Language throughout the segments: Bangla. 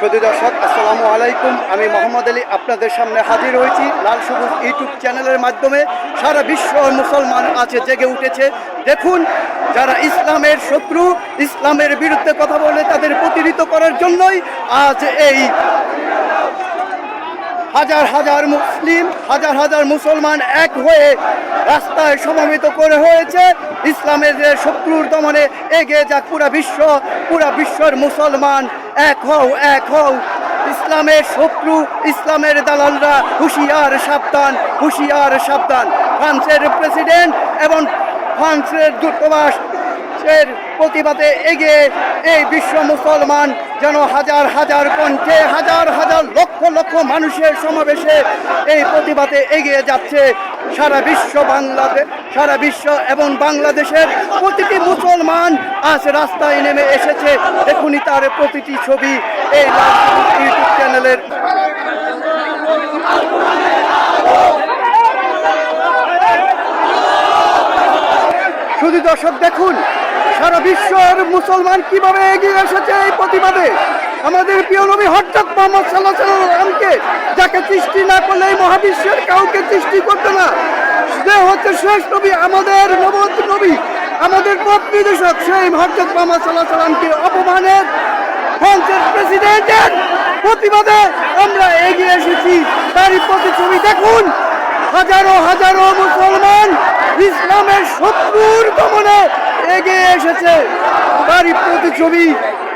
সুধী দর্শক, আসসালামু আলাইকুম। আমি মোহাম্মদ আলী আপনাদের সামনে হাজির হয়েছি লাল সবুজ ইউটিউব চ্যানেলের মাধ্যমে। সারা বিশ্ব মুসলমান আছে, জেগে উঠেছে। দেখুন, যারা ইসলামের শত্রু, ইসলামের বিরুদ্ধে কথা বলে তাদের প্রতিহিত করার জন্যই আজ এই হাজার হাজার মুসলিম, হাজার হাজার মুসলমান এক হয়ে রাস্তায় সমবেত করে হয়েছে। ইসলামের শত্রুর দমনে এগিয়ে যাক পুরা বিশ্ব, পুরা বিশ্বর মুসলমান। এক হও এক হও। ইসলামের শত্রু, ইসলামের দালালরা হুঁশিয়ার সাবধান হুঁশিয়ার সাবধান। ফ্রান্সের প্রেসিডেন্ট এবং ফ্রান্সের দূতাবাস এর প্রতিবাদে এগিয়ে এই বিশ্ব মুসলমান যেন হাজার হাজার কণ্ঠে হাজার মানুষের সমাবেশে এই প্রতিবাদে এগিয়ে যাচ্ছে সারা বিশ্ব বাংলাদেশ সারা বিশ্ব এবং বাংলাদেশের প্রতিটি মুসলমান আজ রাস্তায় নেমে এসেছে। এখনই তার প্রতিটি ছবি এই ইউটিউব চ্যানেলের শুধু দর্শক দেখুন। সারা বিশ্বের মুসলমান কীভাবে এগিয়ে এসেছে এই প্রতিবাদে? আমাদের প্রিয় নবী হঠাৎ মোহাম্মদ সাল্লাহ সাল্লামকে যাকে সৃষ্টি না করলে এই মহাবিশ্বের কাউকে সৃষ্টি করতো না। যে হচ্ছে শেষ নবী, আমাদের নবদ নবী, আমাদের পথ নির্দেশক সেই হজরত মোহাম্মদ সাল্লাহ সাল্লামকে অপমানের ফ্রান্সের প্রেসিডেন্টের প্রতিবাদে আমরা এগিয়ে এসেছি। তারই প্রতিছবি দেখুন, হাজারো হাজারো মুসলমান ইসলামের এগিয়ে এসেছে। তারই প্রতিছবি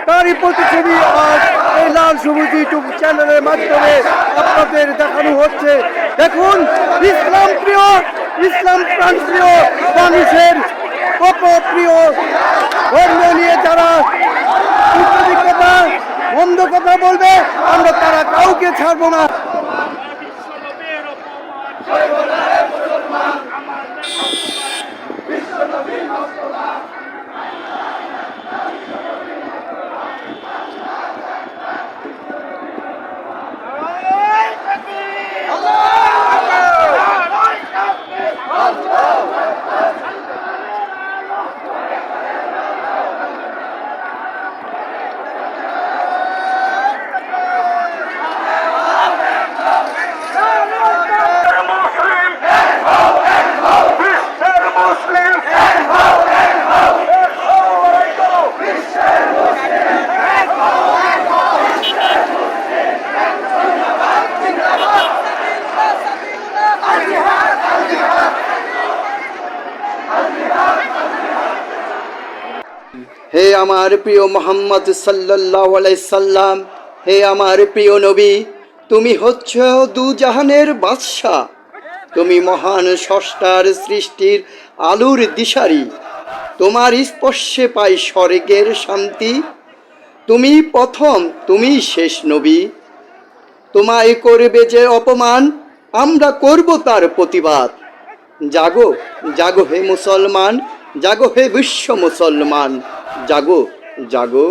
তারই প্রতিছবি আজ এই লাল সবুজ ইউটিউব চ্যানেলের মাধ্যমে আপনাদের দেখানো হচ্ছে। দেখুন, ইসলাম প্রিয়, ইসলাম প্রাণ প্রিয় মানুষের অপপ্রিয় ধর্ম নিয়ে যারা কথা মন্দ কথা বলবে, আমরা তারা কাউকে ছাড়বো না। মুসলিম হে আমার প্রিয় মোহাম্মদ সাল্লাহ সাল্লাম, হে আমার প্রিয় নবী, তুমি হচ্ছ দু জাহানের বাদশাহ। তুমি মহান ষষ্ঠার সৃষ্টির আলুর দিশারি। তোমার স্পর্শে পাই স্বর্গের শান্তি। তুমি প্রথম, তুমি শেষ নবী। তোমায় করবে যে অপমান, আমরা করব তার প্রতিবাদ। জাগো জাগো হে মুসলমান, জাগো হে বিশ্ব মুসলমান। জাগো জাগো।